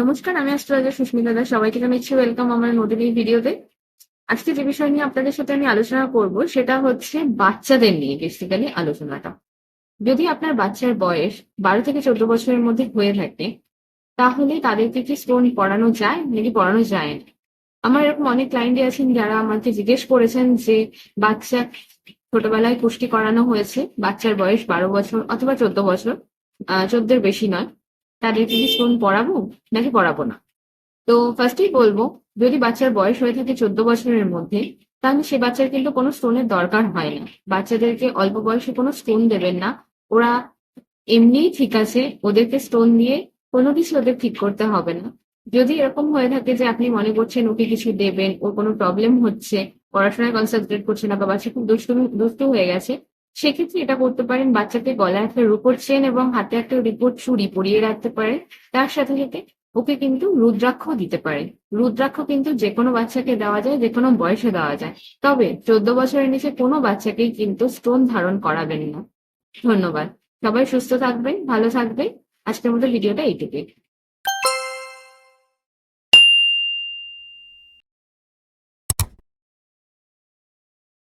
নমস্কার, আমি অ্যাস্ট্রোলজার সুস্মিতা দাস। সবাইকে জানাচ্ছি ওয়েলকাম আমার নতুন এই ভিডিওতে আজকে যে বিষয় নিয়ে আপনাদের সাথে আমি আলোচনা করব, সেটা হচ্ছে বাচ্চাদের নিয়ে বেসিক্যালি আলোচনাটা। যদি আপনার বাচ্চার বয়স বারো থেকে চোদ্দ বছরের মধ্যে হয়ে থাকে, তাহলে তাদেরকে কি স্টোন পড়ানো যায় নাকি পড়ানো যায় না? আমার এরকম অনেক ক্লায়েন্টই আছেন যারা আমাকে জিজ্ঞেস করেছেন যে বাচ্চা ছোটবেলায় পুষ্টি করানো হয়েছে, বাচ্চার বয়স বারো বছর অথবা চোদ্দ বছর চোদ্দের বেশি নয়। তাদেরকে কি স্টোন পড়াবো নাকি পড়াবো না? তো ফার্স্টেই বলব, যদি বাচ্চার বয়স হয়ে থাকে চোদ্দ বছরের মধ্যে, তাহলে সে বাচ্চার কিন্তু কোনো স্টোনের দরকার হয় না। বাচ্চাদেরকে অল্প বয়সে কোনো স্টোন দেবেন না। ওরা এমনিই ঠিক আছে, ওদেরকে স্টোন দিয়ে কোনো কিছু ওদের ঠিক করতে হবে না। যদি এরকম হয়ে থাকে যে আপনি মনে করছেন ওকে কিছু দেবেন, ওর কোনো প্রবলেম হচ্ছে, পড়াশোনায় কনসেন্ট্রেট করছে না বা বাচ্চা খুব দুষ্টু দুষ্টু হয়ে গেছে সেক্ষেত্রে এটা করতে পারেন, বাচ্চাকে গলায় একটা রুপোর চেন এবং হাতে একটা রিপোর্ট চুড়ি পরিয়ে রাখতে পারেন। তার সাথে সাথে ওকে কিন্তু রুদ্রাক্ষ দিতে পারে রুদ্রাক্ষ কিন্তু যে কোনো বাচ্চাকে দেওয়া যায় যে কোনো বয়সে দেওয়া যায়। তবে চোদ্দ বছরের নিচে কোনো বাচ্চাকেই কিন্তু স্টোন ধারণ করাবেন না। ধন্যবাদ। সবাই সুস্থ থাকবেন, ভালো থাকবেন। আজকের মতো ভিডিওটা এইটুকুই।